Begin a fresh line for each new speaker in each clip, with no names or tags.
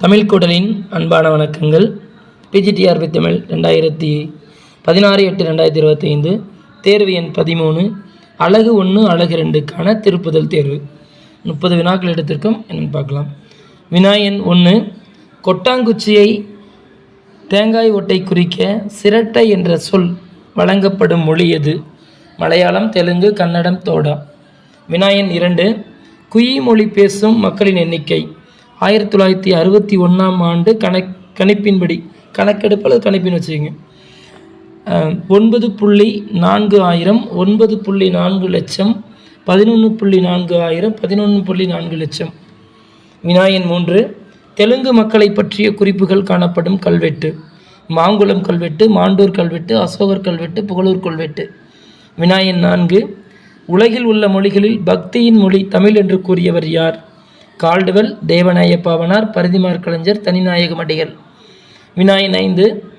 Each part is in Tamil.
தமிழ் குடலின் அன்பான வணக்கங்கள். பிஜிடிஆர்பி தமிழ் ரெண்டாயிரத்தி பதினாறு எட்டு ரெண்டாயிரத்தி இருபத்தைந்து. தேர்வு எண் பதிமூணு. அழகு ஒன்று அழகு ரெண்டுக்கான திருப்புதல் தேர்வு. முப்பது வினாக்கள் எடுத்திருக்கோம் என்னென்னு பார்க்கலாம். வினா எண் ஒன்று கொட்டாங்குச்சியை தேங்காய் ஒட்டை குறிக்க சிரட்டை என்ற சொல் வழங்கப்படும் மொழி எது? மலையாளம் தெலுங்கு கன்னடம் தோடா. வினாயன் இரண்டு. குயி மொழி பேசும் மக்களின் எண்ணிக்கை. ஆயிரத்தி தொள்ளாயிரத்தி அறுபத்தி ஒன்றாம் ஆண்டு கணக் கணிப்பின்படி கணக்கெடுப்பு அல்லது கணிப்பின்னு வச்சுக்கோங்க. ஒன்பது புள்ளி நான்கு ஆயிரம் ஒன்பது புள்ளி நான்கு லட்சம் பதினொன்று புள்ளி நான்கு ஆயிரம் பதினொன்று புள்ளி நான்கு லட்சம். வினாயன் மூன்று தெலுங்கு மக்களை பற்றிய குறிப்புகள் காணப்படும் கல்வெட்டு. மாங்குளம் கல்வெட்டு மாண்டூர் கல்வெட்டு அசோகர் கல்வெட்டு புகழூர் கல்வெட்டு. வினாயன் நான்கு உலகில் உள்ள மொழிகளில் பக்தியின் மொழி தமிழ் என்று கூறியவர் யார்? கால்டுவெல் தேவநாயப்பாவனார் பரிதிமார் கலைஞர் தனிநாயகம் அடிகள் வினாயன் ஐந்து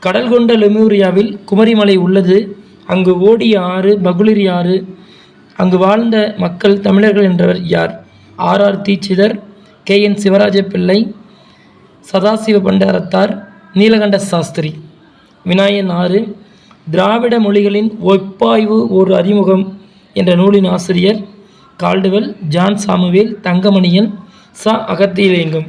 கடல் கொண்ட லெமூரியாவில் குமரிமலை உள்ளது. அங்கு ஓடிய ஆறு பகுளிர் ஆறு அங்கு வாழ்ந்த மக்கள் தமிழர்கள் என்றவர் யார்? R. R. Dikshitar K. N. Sivaraja Pillai Sadasiva Pandarathar Neelakanta Shastri. வினாயன் ஆறு திராவிட மொழிகளின் ஒப்பாய்வு ஒரு அறிமுகம் என்ற நூலின் ஆசிரியர் கால்டுவெல் ஜான் சாமுவேல் தங்கமணியன் ச. அகத்தியலிங்கம்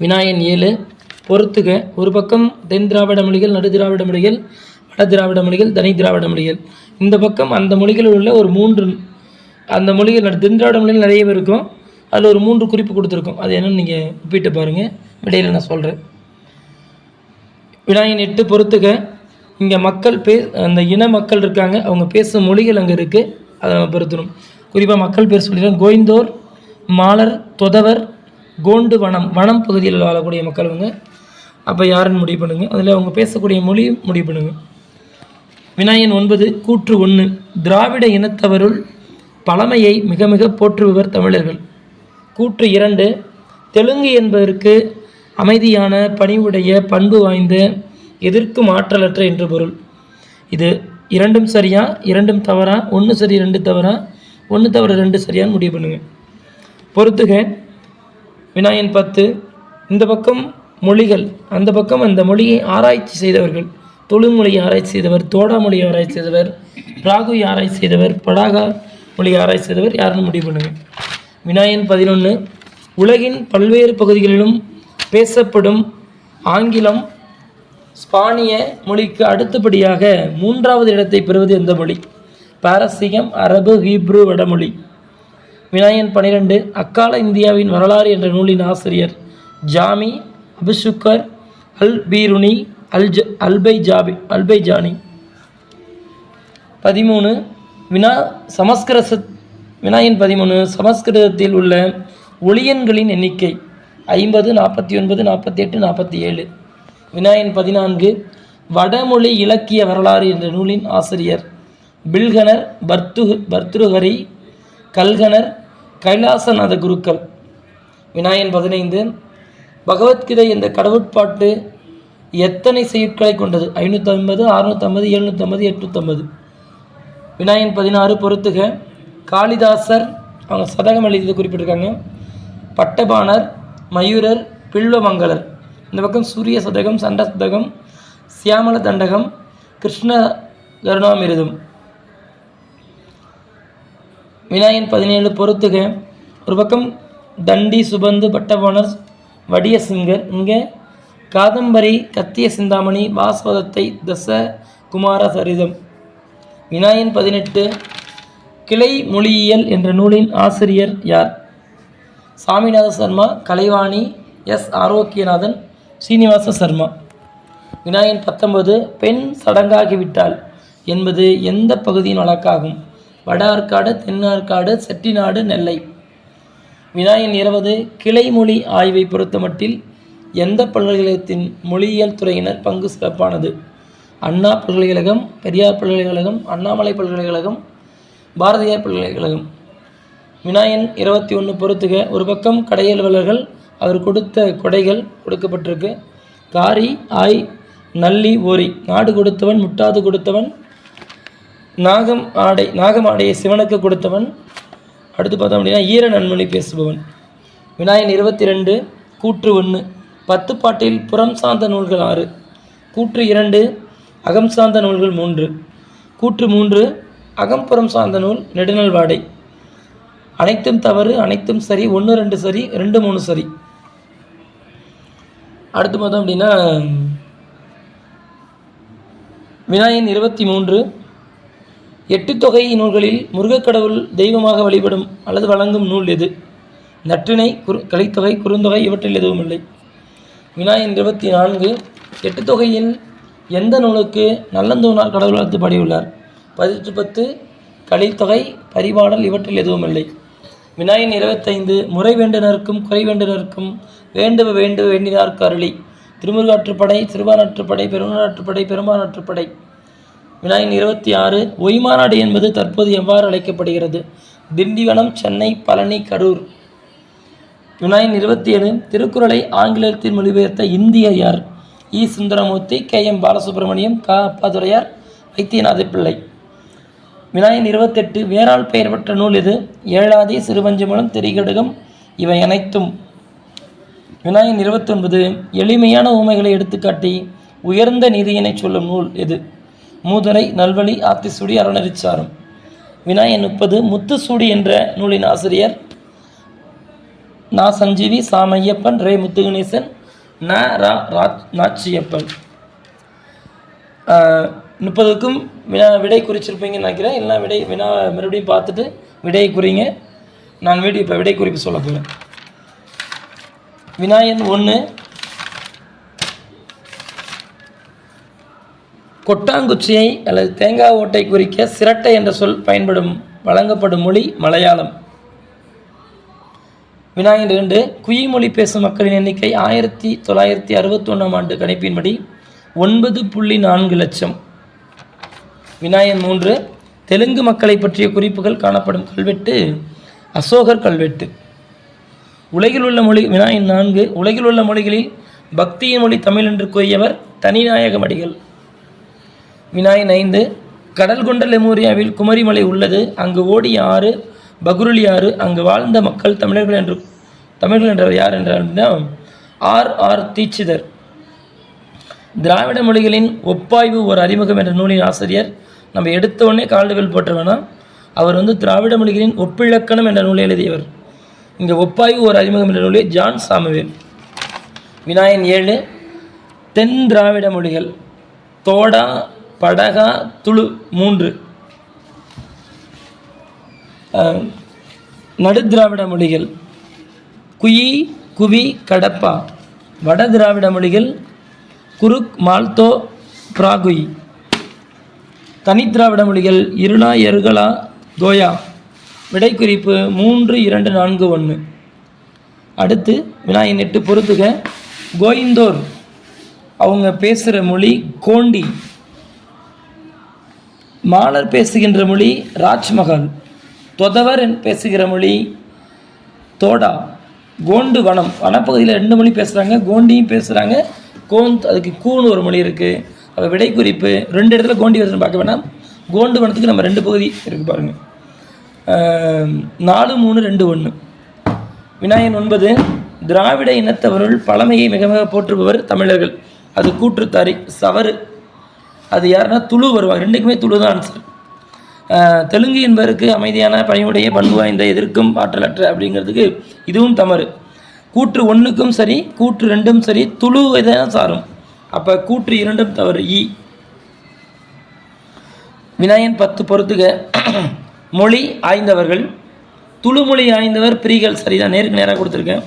வினாயன் ஏழு பொறுத்துக. ஒரு பக்கம் தென் திராவிட மொழிகள் நடு திராவிட மொழிகள் வட திராவிட மொழிகள் தனி திராவிட மொழிகள். இந்த பக்கம் அந்த மொழிகளில் உள்ள ஒரு மூன்று அந்த மொழிகள் நடு- தென் திராவிட மொழிகள் நிறைய இருக்கும். அதில் ஒரு மூன்று குறிப்பு கொடுத்துருக்கோம். அது என்னன்னு நீங்கள் ஒப்பிட்டு பாருங்கள் விடையில் நான் சொல்கிறேன் விநாயகன் எட்டு பொறுத்துக. இங்கே மக்கள் பே அந்த இன மக்கள் இருக்காங்க. அவங்க பேசும் மொழிகள் அங்கே இருக்குது அதை நம்ம பொருத்தணும். குறிப்பாக மக்கள் பேர் சொல்லிடுறேன் கோயந்தோர் மாலர் தொதவர் கோண்டு வனம் வனம் பகுதியில் வாழக்கூடிய மக்கள் அவங்க அப்போ யாருன்னு முடிவு பண்ணுங்கள் அதில் அவங்க பேசக்கூடிய மொழியும் முடிவு பண்ணுங்கள் விநாயகன் ஒன்பது கூற்று ஒன்று திராவிட இனத்தவருள் பழமையை மிக மிக போற்றுபவர் தமிழர்கள். கூற்று இரண்டு தெலுங்கு என்பதற்கு அமைதியான பணிவுடைய பண்பு வாய்ந்த எதிர்க்கும் ஆற்றலற்ற என்று பொருள். இது இரண்டும் சரியா இரண்டும் தவறா ஒன்று சரி ரெண்டு தவறா? ஒன்று தவறு ரெண்டு சரியான்னு முடிவு பண்ணுங்க. பொறுத்துக. வினாயன் பத்து இந்த பக்கம் மொழிகள் அந்த பக்கம் அந்த மொழியை ஆராய்ச்சி செய்தவர்கள். தொழுமொழியை ஆராய்ச்சி செய்தவர் தோடா மொழியை ஆராய்ச்சி செய்தவர் பிராகுயை ஆராய்ச்சி செய்தவர் படாகா மொழியை ஆராய்ச்சி செய்தவர் யாருன்னு முடிவு பண்ணுங்க. வினாயன் பதினொன்று உலகின் பல்வேறு பகுதிகளிலும் பேசப்படும் ஆங்கிலம் ஸ்பானிய மொழிக்கு அடுத்தபடியாக மூன்றாவது இடத்தை பெறுவது எந்த மொழி? பாரசீகம் அரபு ஹீப்ரு வடமொழி. வினாயன் பனிரெண்டு அக்கால இந்தியாவின் வரலாறு என்ற நூலின் ஆசிரியர் ஜாமி அபிஷுக்கர் அல் பீருனி அல் ஜ அல்பை ஜாபி அல்பை ஜானி பதிமூணு வினா சமஸ்கிருத வினாயன் பதிமூணு சமஸ்கிருதத்தில் உள்ள ஒளியன்களின் எண்ணிக்கை ஐம்பது நாற்பத்தி ஒன்பது நாற்பத்தி எட்டு நாற்பத்தி ஏழு. வினாயன் பதினான்கு வடமொழி இலக்கிய வரலாறு என்ற நூலின் ஆசிரியர் பில்கனர் பர்து பர்த்ருஹரி கல்கனர் கைலாசநாத குருக்கள். விநாயகன் பதினைந்து. பகவத்கீதை இந்த கடவுட்பாட்டு எத்தனை செய்யுட்களை கொண்டது? ஐநூற்றம்பது அறுநூற்றம்பது எழுநூற்றம்பது எட்நூற்றம்பது விநாயகன் பதினாறு பொறுத்துக. காளிதாசர் அவங்க சதகம் எழுதியது குறிப்பிட்டிருக்காங்க. பட்டபாணர் மயூரர் பில்வமங்கலர் இந்த பக்கம் சூரிய சதகம் சண்ட சதகம் சியாமல தண்டகம் கிருஷ்ண கருணாமிரதம். வினாயன் பதினேழு பொறுத்துக. ஒரு பக்கம் தண்டி சுபந்து பட்டபாணர் வடிய சிங்கர். இங்கே காதம்பரி கத்திய சிந்தாமணி வாஸ்வதத்தை தச குமார சரிதம். வினாயன் பதினெட்டு கிளை மொழியியல் என்ற நூலின் ஆசிரியர் யார்? சாமிநாத சர்மா கலைவாணி எஸ். ஆரோக்கியநாதன் சீனிவாச சர்மா. வினாயன் பத்தொன்பது பெண் சடங்காகிவிட்டாள் என்பது எந்த பகுதியின் வழக்காகும்? வட ஆற்காடு தென் ஆற்காடு செட்டிநாடு நெல்லை. வினாயின் இருபது கிளைமொழி ஆய்வை பொறுத்தமட்டில் எந்த பல்கலைக்கழகத்தின் மொழியியல் துறையினர் பங்கு சிறப்பானது? அண்ணா பல்கலைக்கழகம் பெரியார் பல்கலைக்கழகம் அண்ணாமலை பல்கலைக்கழகம் பாரதியார் பல்கலைக்கழகம். வினாயன் இருபத்தி ஒன்று பொறுத்துக ஒரு பக்கம் கடையலுவலர்கள் அவர் கொடுத்த கொடைகள் கொடுக்கப்பட்டிருக்கு. காரி ஆய் நல்லி ஓரி நாடு கொடுத்தவன் முட்டாது கொடுத்தவன் நாகம் ஆடை நாகம் ஆடையை சிவனுக்கு கொடுத்தவன். அடுத்து பார்த்தோம் அப்படின்னா ஈர நன்மொழி பேசுபவன். விநாயகன் இருபத்தி ரெண்டு கூற்று ஒன்று பத்து பாட்டில் புறம் சார்ந்த நூல்கள் ஆறு. கூற்று இரண்டு அகம் சார்ந்த நூல்கள் மூன்று. கூற்று மூன்று அகம்புறம் சார்ந்த நூல் நெடுநல் வாடை. அனைத்தும் தவறு அனைத்தும் சரி ஒன்று ரெண்டு சரி ரெண்டு மூணு சரி. அடுத்து பார்த்தோம் அப்படின்னா விநாயகன் இருபத்தி மூன்று எட்டு தொகை நூல்களில் முருகக்கடவுள் தெய்வமாக வழிபடும் அல்லது வழங்கும் நூல் எது? நற்றிணை குறு கலித்தொகை குறுந்தொகை இவற்றில் எதுவும் இல்லை வினாயன் இருபத்தி நான்கு எட்டு தொகையில் எந்த நூலுக்கு நல்லந்தோனார் கடவுள் வாழ்த்து பாடியுள்ளார்? பதிற்று பத்து கலித்தொகை பரிபாடல் இவற்றில் எதுவும் இல்லை வினாயன் இருபத்தைந்து முறை வேண்டுனருக்கும் குறை வேண்டுனருக்கும் வேண்டுவ வேண்டுவ வேண்டினார்க்கு அருளி. திருமுருகாற்றுப்படை சிறுபானாற்றுப்படை பெருமானாற்றுப்படை பெருமானாற்றுப்படை. விநாயகன் இருபத்தி ஆறு ஒய்மாநாடு என்பது தற்போது எவ்வாறு அழைக்கப்படுகிறது? திண்டிவனம் சென்னை பழனி கரூர். விநாயகன் இருபத்தி ஏழு திருக்குறளை ஆங்கிலத்தில் மொழிபெயர்த்த இந்திய யார்? E. Sundaramurthy K. M. Balasubramaniam க. அப்பாதுரையார் வைத்தியநாத பிள்ளை விநாயகன் இருபத்தெட்டு வேறால் பெயர் பெற்ற நூல் இது ஏழாதி சிறுவஞ்சமலம் திரிகடுகம் இவை அனைத்தும். விநாயகன் இருபத்தொன்பது எளிமையான உமைகளை எடுத்துக்காட்டி உயர்ந்த நீதியினை சொல்லும் நூல் எது? மூதரை நல்வழி ஆத்திசூடி அறநெறிச்சாரம் வினாயன் முப்பது முத்துசூடி என்ற நூலின் ஆசிரியர் நா. சஞ்சீவி சாமையப்பன் ரே. முத்துகணேசன் ந. ரா. ராஜ் நாச்சியப்பன். முப்பதுக்கும் வினா விடை குறிச்சிருப்பீங்கன்னு நினைக்கிறேன். இல்லை விடை வினா மறுபடியும் பார்த்துட்டு விடையை குறிங்க. நான் வீடியோ இப்போ விடை குறிப்பு சொல்ல போகிறேன் வினாயன் ஒன்று கொட்டாங்குச்சியை அல்லது தேங்காய் ஓட்டை குறிக்க சிரட்டை என்ற சொல் பயன்படும் வழங்கப்படும் மொழி மலையாளம். வினாயன் இரண்டு குயி மொழி பேசும் மக்களின் எண்ணிக்கை ஆயிரத்தி தொள்ளாயிரத்தி அறுபத்தி ஒன்றாம் ஆண்டு கணிப்பின்படி ஒன்பது புள்ளி நான்கு லட்சம். வினாயன் மூன்று தெலுங்கு மக்களை பற்றிய குறிப்புகள் காணப்படும் கல்வெட்டு அசோகர் கல்வெட்டு. உலகில் உள்ள மொழி வினாயன் நான்கு உலகில் உள்ள மொழிகளில் பக்தியின் மொழி தமிழ் என்று கூறியவர் தனிநாயக மடிகள். வினாயன் ஐந்து கடல் கொண்ட லெமூரியாவில் குமரிமலை உள்ளது. அங்கு ஓடிய ஆறு பகுருளி ஆறு அங்கு வாழ்ந்த மக்கள் தமிழர்கள் என்று தமிழர்கள் என்றவர் யார் என்றால் ஆர் ஆர் தீட்சிதர். திராவிட மொழிகளின் ஒப்பாய்வு ஒரு அறிமுகம் என்ற நூலின் ஆசிரியர் நம்ம எடுத்த உடனே கால்டுவெல் போட்ட வேணாம் அவர் வந்து திராவிட மொழிகளின் ஒப்பிழக்கணம் என்ற நூலை எழுதியவர். இங்கே ஒப்பாய்வு ஒரு அறிமுகம் என்ற நூலை ஜான் சாமுவேல். வினாயன் ஏழு தென் திராவிட மொழிகள் தோடா படகா துளு மூன்று. அஹ், நடுத்திராவிட மொழிகள் குயி குவி கடப்பா. வட திராவிட மொழிகள் குருக் மால்தோ பிராகுயி தனித்திராவிட மொழிகள் இருளா எருகலா கோயா விடைக்குறிப்பு மூன்று இரண்டு நான்கு ஒன்று. அடுத்து வினாயின் எட்டு பொறுத்துக. கோயிந்தோர். அவங்க பேசுகிற மொழி கோண்டி. மாலர் பேசுகின்ற மொழி ராஜ்மஹால். தொதவர் பேசுகிற மொழி தோடா. கோண்டு வனம். வனப்பகுதியில் ரெண்டு மொழி பேசுகிறாங்க கோண்டியும் பேசுகிறாங்க கோந்த் அதுக்கு கூன்னு ஒரு மொழி இருக்குது அப்போ விடை குறிப்பு ரெண்டு இடத்துல கோண்டி வருதுன்னு பார்க்க வேணாம். கோண்டு வனத்துக்கு நம்ம ரெண்டு பகுதி இருக்குது பாருங்கள் நாலு மூணு ரெண்டு ஒன்று விநாயகன் ஒன்பது திராவிட இனத்தவருள் பழமையை மிக மிக போற்றுபவர் தமிழர்கள். அது கூற்று சவறு. அது யாருன்னா துளு வருவாங்க. ரெண்டுக்குமே துளு தான் ஆன்சர் தெலுங்கு என்பதற்கு அமைதியான பணிவுடைய பண்பு வாய்ந்த எதிர்க்கும் ஆற்றலற்ற அப்படிங்கிறதுக்கு இதுவும் தவறு. கூற்று ஒன்றுக்கும் சரி கூற்று ரெண்டும் சரி துளு தான் சாரும். அப்போ கூற்று இரண்டும் தவறு. இ. வினாயன் பத்து பொறுத்துக. மொழி ஆய்ந்தவர்கள். துளுமொழி ஆய்ந்தவர் பிரிகள். சரிதான் நேருக்கு நேராக கொடுத்துருக்கேன்.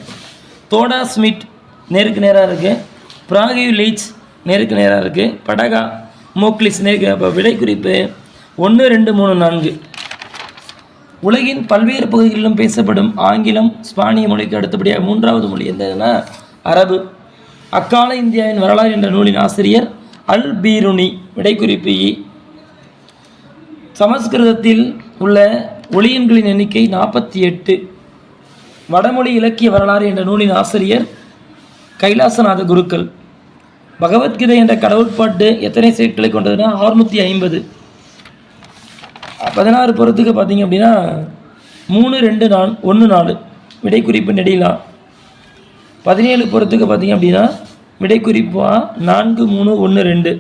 தோடா ஸ்மிட் நேருக்கு நேராக இருக்குது ப்ராகிவ் லீச் நேருக்கு நேராக இருக்குது படகா மோக்லிஸ் நேருக்கு அப்போ விடை குறிப்பு ஒன்று ரெண்டு மூணு நான்கு. உலகின் பல்வேறு பகுதிகளிலும் பேசப்படும் ஆங்கிலம் ஸ்பானிய மொழிக்கு அடுத்தபடியாக மூன்றாவது மொழி எந்ததுன்னா அரபு. அக்கால இந்தியாவின் வரலாறு என்ற நூலின் ஆசிரியர் அல் பீருனி. விடைக்குறிப்பு இ. சமஸ்கிருதத்தில் உள்ள ஒளியன்களின் எண்ணிக்கை நாற்பத்தி எட்டு. வடமொழி இலக்கிய வரலாறு என்ற நூலின் ஆசிரியர் கைலாசநாத குருக்கள். பகவத்கீதை என்ற கடவுட்பாட்டு எத்தனை சீட்களை கொண்டதுன்னா அறுநூற்றி ஐம்பது. பதினாறு பொறுத்துக்கு பார்த்தீங்க அப்படின்னா மூணு ரெண்டு நான் ஒன்று நாலு. விடை குறிப்பு நெடிலா. பதினேழு பொறுத்துக்கு பார்த்தீங்க அப்படின்னா விடை குறிப்பாக நான்கு மூணு ஒன்று ரெண்டு.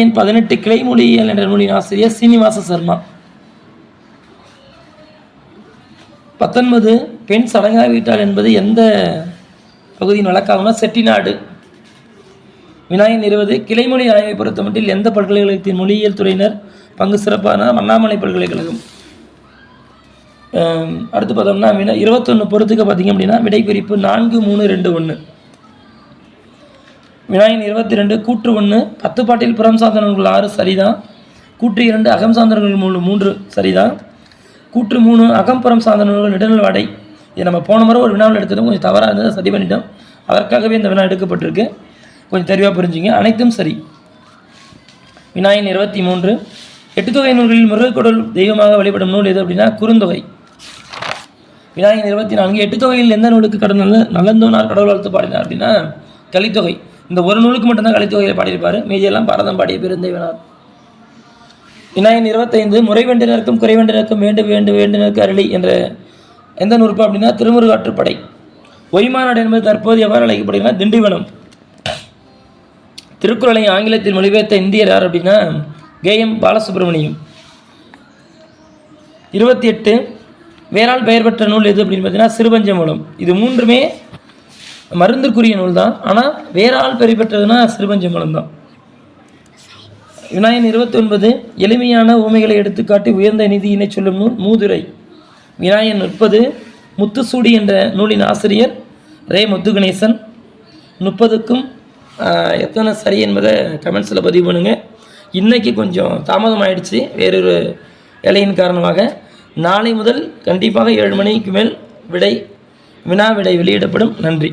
என் பதினெட்டு கிளைமொழியியல் என்ற நூலின் ஆசிரியர் சீனிவாச சர்மா. பத்தொன்பது பெண் சடங்காவிட்டால் என்பது எந்த பகுதியின் வழக்காகனா செட்டிநாடு. விநாயகன் இருபது கிளைமொழி ஆய்வை பொறுத்தமட்டில் எந்த பல்கலைக்கழகத்தின் மொழியியல் துறையினர் பங்கு சிறப்பான அண்ணாமலை பல்கலைக்கழகம்? அடுத்து பார்த்தோம்னா வினா இருபத்தொன்று பொறுத்துக்க பார்த்தீங்க அப்படின்னா விடை குறிப்பு நான்கு மூணு ரெண்டு ஒன்று வினாயின் இருபத்தி ரெண்டு கூற்று ஒன்று பத்து பாட்டில் புறம் நூல்கள் ஆறு சரிதான். கூற்று இரண்டு அகம் சார்ந்தவர்கள் மூணு மூன்று சரிதான். கூற்று மூணு அகம்புறம் சார்ந்தவர்கள் நெடுநல் வடை இது நம்ம போன முறை ஒரு வினாவில் எடுத்ததும் கொஞ்சம் தவறாக இருந்ததை சரி பண்ணிட்டோம். அதற்காகவே இந்த வினா எடுக்கப்பட்டிருக்கு. கொஞ்சம் தெளிவாக புரிஞ்சுங்க. அனைத்தும் சரி. வினாயின் இருபத்தி மூன்று. எட்டுத்தொகை நூல்களில் முருகக்கடல் தெய்வமாக வழிபடும் நூல் எது அப்படின்னா குறுந்தொகை. விநாயகன் இருபத்தி நான்கு. எட்டு தொகையில் எந்த நூலுக்கு கடந்த நல்ல நல்லந்தோனார் கடவுள் வாழ்த்து பாடினார் அப்படின்னா கலித்தொகை. இந்த ஒரு நூலுக்கு மட்டும்தான் கலித்தொகையில் பாடியிருப்பார். மீதியெல்லாம் பாரதம் பாடிய பெருந்தேவனார். விநாயகன் இருபத்தைந்து. முறைவேண்டினருக்கும் குறைவேண்டினருக்கும் வேண்டு வேண்டு வேண்டினருக்கு அருளி என்ற எந்த நூற்பு அப்படின்னா திருமுருகாற்றுப்படை. ஒய்மாநாடு என்பது தற்போது எவ்வாறு அழைக்கப்படுகிறதுனா திண்டிவனம். திருக்குறளை ஆங்கிலத்தில் மொழிபெயர்த்த இந்தியர் யார் அப்படின்னா கேஎம் பாலசுப்ரமணியம். இருபத்தி எட்டு வேறால் பெயர் பெற்ற நூல் எது அப்படின்னு பார்த்தீங்கன்னா சிறுபஞ்சமூலம். இது மூன்றுமே மருந்துக்குரிய நூல் தான். ஆனால் வேறால் பெயர் பெற்றதுன்னா சிறுபஞ்சமூலம் தான். விநாயகன் இருபத்தி ஒன்பது எளிமையான ஊமைகளை எடுத்துக்காட்டி உயர்ந்த நிதியினை சொல்லும் நூல் மூதுரை. வினாயன் முப்பது முத்துசூடி என்ற நூலின் ஆசிரியர் ரே முத்துகணேசன். முப்பதுக்கும் எத்தனை சரி என்பதை கமெண்ட்ஸில் பதிவு பண்ணுங்கள் இன்றைக்கி கொஞ்சம் தாமதம் ஆயிடுச்சு வேறொரு வேலையின் காரணமாக. நாளை முதல் கண்டிப்பாக ஏழு மணிக்கு மேல் விடை வினா விடை வெளியிடப்படும். நன்றி.